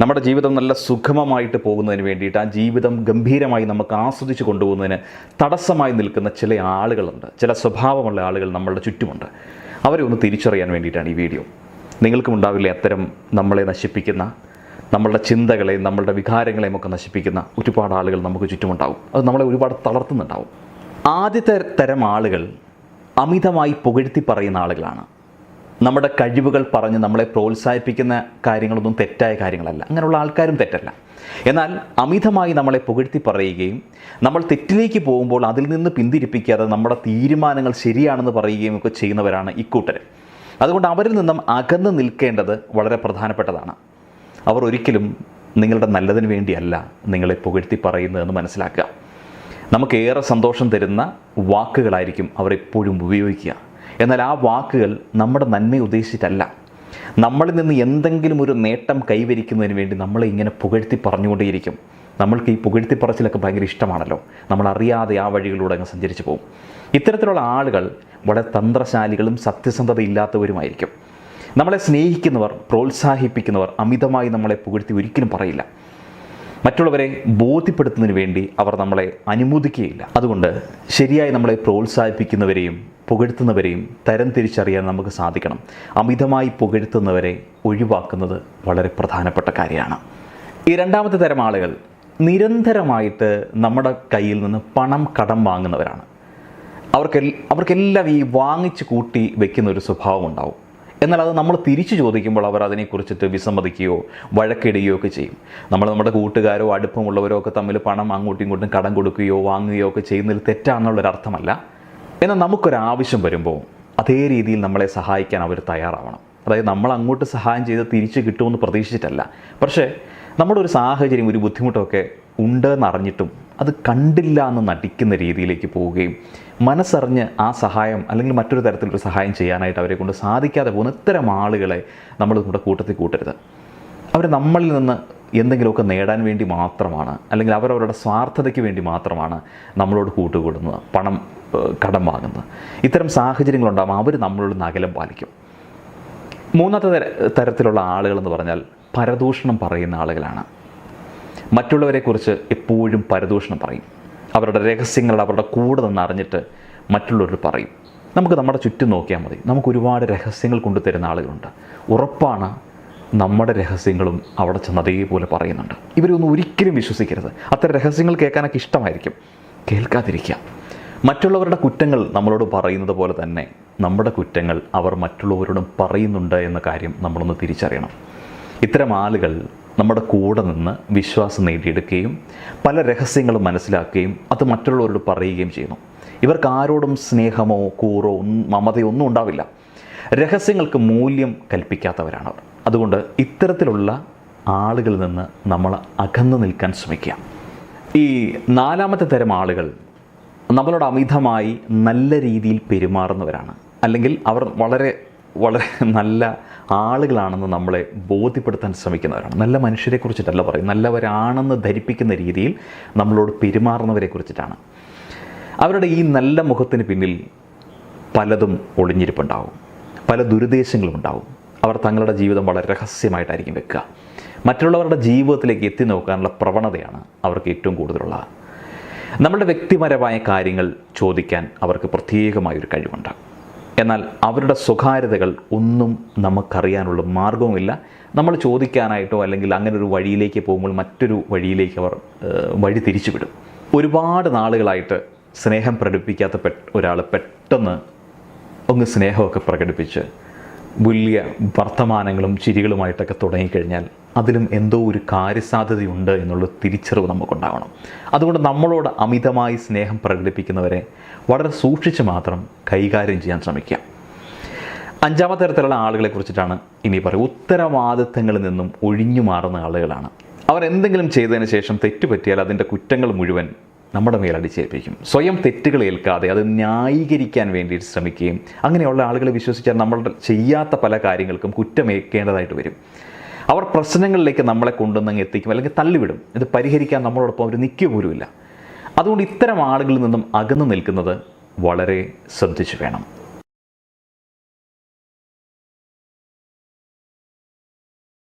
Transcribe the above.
നമ്മുടെ ജീവിതം നല്ല സുഗമമായിട്ട് പോകുന്നതിന് വേണ്ടിയിട്ട് ആ ജീവിതം ഗംഭീരമായി നമുക്ക് ആസ്വദിച്ച് കൊണ്ടുപോകുന്നതിന് തടസ്സമായി നിൽക്കുന്ന ചില ആളുകളുണ്ട്. ചില സ്വഭാവമുള്ള ആളുകൾ നമ്മളുടെ ചുറ്റുമുണ്ട്. അവരെ ഒന്ന് തിരിച്ചറിയാൻ വേണ്ടിയിട്ടാണ് ഈ വീഡിയോ. നിങ്ങൾക്കും ഉണ്ടാവില്ല അത്തരം നമ്മളെ നശിപ്പിക്കുന്ന നമ്മളുടെ ചിന്തകളെയും നമ്മളുടെ വികാരങ്ങളെയും ഒക്കെ നശിപ്പിക്കുന്ന ഒരുപാട് ആളുകൾ നമുക്ക് ചുറ്റുമുണ്ടാവും. അത് നമ്മളെ ഒരുപാട് തളർത്തുന്നുണ്ടാവും. ആദ്യത്തെ തരം ആളുകൾ അമിതമായി പുകഴ്ത്തി പറയുന്ന ആളുകളാണ്. നമ്മുടെ കഴിവുകൾ പറഞ്ഞ് നമ്മളെ പ്രോത്സാഹിപ്പിക്കുന്ന കാര്യങ്ങളൊന്നും തെറ്റായ കാര്യങ്ങളല്ല. അങ്ങനെയുള്ള ആൾക്കാരും തെറ്റല്ല. എന്നാൽ അമിതമായി നമ്മളെ പുകഴ്ത്തി പറയുകയും നമ്മൾ തെറ്റിലേക്ക് പോകുമ്പോൾ അതിൽ നിന്ന് പിന്തിരിപ്പിക്കാതെ നമ്മുടെ തീരുമാനങ്ങൾ ശരിയാണെന്ന് പറയുകയും ഒക്കെ ചെയ്യുന്നവരാണ് ഇക്കൂട്ടർ അതുകൊണ്ട് അവരിൽ നിന്നും അകന്ന് നിൽക്കേണ്ടത് വളരെ പ്രധാനപ്പെട്ടതാണ്. അവർ ഒരിക്കലും നിങ്ങളുടെ നല്ലതിന് വേണ്ടിയല്ല നിങ്ങളെ പുകഴ്ത്തി പറയുന്നതെന്ന് മനസ്സിലാക്കുക. നമുക്കേറെ സന്തോഷം തരുന്ന വാക്കുകളായിരിക്കും അവർ എപ്പോഴും ഉപയോഗിക്കുക. എന്നാൽ ആ വാക്കുകൾ നമ്മുടെ നന്മ ഉദ്ദേശിച്ചിട്ടല്ല. നമ്മളിൽ നിന്ന് എന്തെങ്കിലും ഒരു നേട്ടം കൈവരിക്കുന്നതിന് വേണ്ടി നമ്മളെ ഇങ്ങനെ പുകഴ്ത്തി പറഞ്ഞുകൊണ്ടേയിരിക്കും. നമ്മൾക്ക് ഈ പുകഴ്ത്തി പറച്ചിലൊക്കെ ഭയങ്കര ഇഷ്ടമാണല്ലോ. നമ്മൾ അറിയാതെ ആ വഴികളിലൂടെ അങ്ങ് സഞ്ചരിച്ചു പോകും. ഇത്തരത്തിലുള്ള ആളുകൾ വളരെ തന്ത്രശാലികളും സത്യസന്ധത ഇല്ലാത്തവരുമായിരിക്കും നമ്മളെ സ്നേഹിക്കുന്നവർ പ്രോത്സാഹിപ്പിക്കുന്നവർ അമിതമായി നമ്മളെ പുകഴ്ത്തി ഒരിക്കലും പറയില്ല. മറ്റുള്ളവരെ ബോധ്യപ്പെടുത്തുന്നതിന് വേണ്ടി അവർ നമ്മളെ അനുമോദിക്കുകയില്ല. അതുകൊണ്ട് ശരിയായി നമ്മളെ പ്രോത്സാഹിപ്പിക്കുന്നവരെയും പുകഴ്ത്തുന്നവരെയും തരം തിരിച്ചറിയാൻ നമുക്ക് സാധിക്കണം. അമിതമായി പുകഴ്ത്തുന്നവരെ ഒഴിവാക്കുന്നത് വളരെ പ്രധാനപ്പെട്ട കാര്യമാണ്. ഈ രണ്ടാമത്തെ തരം ആളുകൾ നിരന്തരമായിട്ട് നമ്മുടെ കയ്യിൽ നിന്ന് പണം കടം വാങ്ങുന്നവരാണ്. അവർക്ക് അവർക്കെല്ലാം ഈ വാങ്ങിച്ച് കൂട്ടി വെക്കുന്ന ഒരു സ്വഭാവം ഉണ്ടാവും. എന്നാൽ അത് നമ്മൾ തിരിച്ചു ചോദിക്കുമ്പോൾ അവർ അതിനെക്കുറിച്ചിട്ട് വിസമ്മതിക്കുകയോ വഴക്കിടുകയോ ഒക്കെ ചെയ്യും. നമ്മൾ നമ്മുടെ കൂട്ടുകാരോ അടുപ്പമുള്ളവരോ ഒക്കെ തമ്മിൽ പണം അങ്ങോട്ടും ഇങ്ങോട്ടും കടം കൊടുക്കുകയോ വാങ്ങുകയോ ഒക്കെ ചെയ്യുന്നതിൽ തെറ്റാണെന്നുള്ളൊരർത്ഥമല്ല. എന്നാൽ നമുക്കൊരാവശ്യം വരുമ്പോൾ അതേ രീതിയിൽ നമ്മളെ സഹായിക്കാൻ അവർ തയ്യാറാവണം. അതായത് നമ്മൾ അങ്ങോട്ട് സഹായം ചെയ്ത് തിരിച്ച് കിട്ടുമെന്ന് പ്രതീക്ഷിച്ചിട്ടല്ല. പക്ഷേ നമ്മുടെ ഒരു സാഹചര്യം ഒരു ബുദ്ധിമുട്ടൊക്കെ ഉണ്ടെന്ന് അറിഞ്ഞിട്ടും അത് കണ്ടില്ല എന്ന് നടിക്കുന്ന രീതിയിലേക്ക് പോവുകയും മനസ്സറിഞ്ഞ് ആ സഹായം അല്ലെങ്കിൽ മറ്റൊരു തരത്തിലൊരു സഹായം ചെയ്യാനായിട്ട് അവരെ കൊണ്ട് സാധിക്കാതെ പോകുന്ന ഇത്തരം ആളുകളെ നമ്മൾ നമ്മുടെ കൂട്ടത്തിൽ കൂട്ടരുത്. അവർ നമ്മളിൽ നിന്ന് എന്തെങ്കിലുമൊക്കെ നേടാൻ വേണ്ടി മാത്രമാണ് അല്ലെങ്കിൽ അവരവരുടെ സ്വാർത്ഥതയ്ക്ക് വേണ്ടി മാത്രമാണ് നമ്മളോട് കൂട്ടുകൂടുന്നത്. പണം കടം വാങ്ങുന്നത് ഇത്തരം സാഹചര്യങ്ങളുണ്ടാകുമ്പോൾ അവർ നമ്മളോട് നഗലം പാലിക്കും. മൂന്നാമത്തെ തര- തരത്തിലുള്ള ആളുകൾ എന്ന് പറഞ്ഞാൽ പരദൂഷണം പറയുന്ന ആളുകളാണ്. മറ്റുള്ളവരെക്കുറിച്ച് എപ്പോഴും പരദൂഷണം പറയും. അവരുടെ രഹസ്യങ്ങൾ അവരുടെ കൂടെ നിന്ന് അറിഞ്ഞിട്ട് മറ്റുള്ളവർ പറയും. നമുക്ക് നമ്മുടെ ചുറ്റും നോക്കിയാൽ മതി. നമുക്ക് ഒരുപാട് രഹസ്യങ്ങൾ കൊണ്ടുതരുന്ന ആളുകളുണ്ട്. ഉറപ്പാണ് നമ്മുടെ രഹസ്യങ്ങളും അവിടെ ചെന്ന് അതേപോലെ പറയുന്നുണ്ട്. ഇവരൊന്നും ഒരിക്കലും വിശ്വസിക്കരുത്. അത്തരം രഹസ്യങ്ങൾ കേൾക്കാനൊക്കെ ഇഷ്ടമായിരിക്കും. കേൾക്കാതിരിക്കുക. മറ്റുള്ളവരുടെ കുറ്റങ്ങൾ നമ്മളോട് പറയുന്നത് പോലെ തന്നെ നമ്മുടെ കുറ്റങ്ങൾ അവർ മറ്റുള്ളവരോടും പറയുന്നുണ്ട് എന്ന കാര്യം നമ്മളൊന്ന് തിരിച്ചറിയണം. ഇത്തരം ആളുകൾ നമ്മുടെ കൂടെ നിന്ന് വിശ്വാസം നേടിയെടുക്കുകയും പല രഹസ്യങ്ങളും മനസ്സിലാക്കുകയും അത് മറ്റുള്ളവരോട് പറയുകയും ചെയ്യുന്നു. ഇവർക്ക് ആരോടും സ്നേഹമോ കൂറോ മമതയോ ഒന്നും ഉണ്ടാവില്ല. രഹസ്യങ്ങൾക്ക് മൂല്യം കൽപ്പിക്കാത്തവരാണ് അവർ. അതുകൊണ്ട് ഇത്തരത്തിലുള്ള ആളുകളിൽ നിന്ന് നമ്മൾ അകന്നു നിൽക്കാൻ ശ്രമിക്കുക. ഈ നാലാമത്തെ തരം ആളുകൾ നമ്മളോട് അമിതമായി നല്ല രീതിയിൽ പെരുമാറുന്നവരാണ്. അല്ലെങ്കിൽ അവർ വളരെ വളരെ നല്ല ആളുകളാണെന്ന് നമ്മളെ ബോധ്യപ്പെടുത്താൻ ശ്രമിക്കുന്നവരാണ്. നല്ല മനുഷ്യരെ കുറിച്ചിട്ടല്ല പറയും നല്ലവരാണെന്ന് ധരിപ്പിക്കുന്ന രീതിയിൽ നമ്മളോട് പെരുമാറുന്നവരെ കുറിച്ചിട്ടാണ് അവരുടെ ഈ നല്ല മുഖത്തിന് പിന്നിൽ പലതും ഒളിഞ്ഞിരിപ്പുണ്ടാവും. പല ദുരുദ്ദേശങ്ങളും ഉണ്ടാവും. അവർ തങ്ങളുടെ ജീവിതം വളരെ രഹസ്യമായിട്ടായിരിക്കും വെക്കുക. മറ്റുള്ളവരുടെ ജീവിതത്തിലേക്ക് എത്തി നോക്കാനുള്ള പ്രവണതയാണ് അവർക്ക് ഏറ്റവും കൂടുതലുള്ളത് നമ്മുടെ വ്യക്തിപരമായ കാര്യങ്ങൾ ചോദിക്കാൻ അവർക്ക് പ്രത്യേകമായൊരു കഴിവുണ്ട് എന്നാൽ അവരുടെ സ്വകാര്യതകൾ ഒന്നും നമുക്കറിയാനുള്ള മാർഗവുമില്ല. നമ്മൾ ചോദിക്കാനായിട്ടോ അല്ലെങ്കിൽ അങ്ങനെ ഒരു വഴിയിലേക്ക് പോകുമ്പോൾ മറ്റൊരു വഴിയിലേക്ക് അവർ വഴി തിരിച്ചുവിടും. ഒരുപാട് നാളുകളായിട്ട് സ്നേഹം പ്രകടിപ്പിക്കാത്ത പെ ഒരാൾ പെട്ടെന്ന് ഒന്ന് സ്നേഹമൊക്കെ പ്രകടിപ്പിച്ച് വലിയ വർത്തമാനങ്ങളും ചിരികളുമായിട്ടൊക്കെ തുടങ്ങിക്കഴിഞ്ഞാൽ അതിലും എന്തോ ഒരു കാര്യസാധ്യതയുണ്ട് എന്നുള്ള തിരിച്ചറിവ് നമുക്കുണ്ടാവണം. അതുകൊണ്ട് നമ്മളോട് അമിതമായി സ്നേഹം പ്രകടിപ്പിക്കുന്നവരെ വളരെ സൂക്ഷിച്ച് മാത്രം കൈകാര്യം ചെയ്യാൻ ശ്രമിക്കുക. അഞ്ചാമത്തെ തരത്തിലുള്ള ആളുകളെ കുറിച്ചിട്ടാണ് ഇനി പറയുക. ഉത്തരവാദിത്തങ്ങളിൽ നിന്നും ഒഴിഞ്ഞു മാറുന്ന ആളുകളാണ്. അവർ എന്തെങ്കിലും ചെയ്തതിന് ശേഷം തെറ്റുപറ്റിയാൽ അതിന്റെ കുറ്റങ്ങൾ മുഴുവൻ നമ്മുടെ മേൽ അടിച്ചേൽപ്പിക്കും. സ്വയം തെറ്റുകൾ ഏൽക്കാതെ അത് ന്യായീകരിക്കാൻ വേണ്ടി ശ്രമിക്കുകയും അങ്ങനെയുള്ള ആളുകളെ വിശ്വസിച്ചാൽ നമ്മൾ ചെയ്യാത്ത പല കാര്യങ്ങൾക്കും കുറ്റമേൽക്കേണ്ടതായിട്ട് വരും. അവർ പ്രശ്നങ്ങളിലേക്ക് നമ്മളെ കൊണ്ടുവന്നങ്ങ് എത്തിക്കും അല്ലെങ്കിൽ തള്ളിവിടും. ഇത് പരിഹരിക്കാൻ നമ്മളോടൊപ്പം അവർ നിൽക്കുക പോലുമില്ല അതുകൊണ്ട് ഇത്തരം ആളുകളിൽ നിന്നും അകന്നു നിൽക്കുന്നത് വളരെ ശ്രദ്ധിച്ചു വേണം.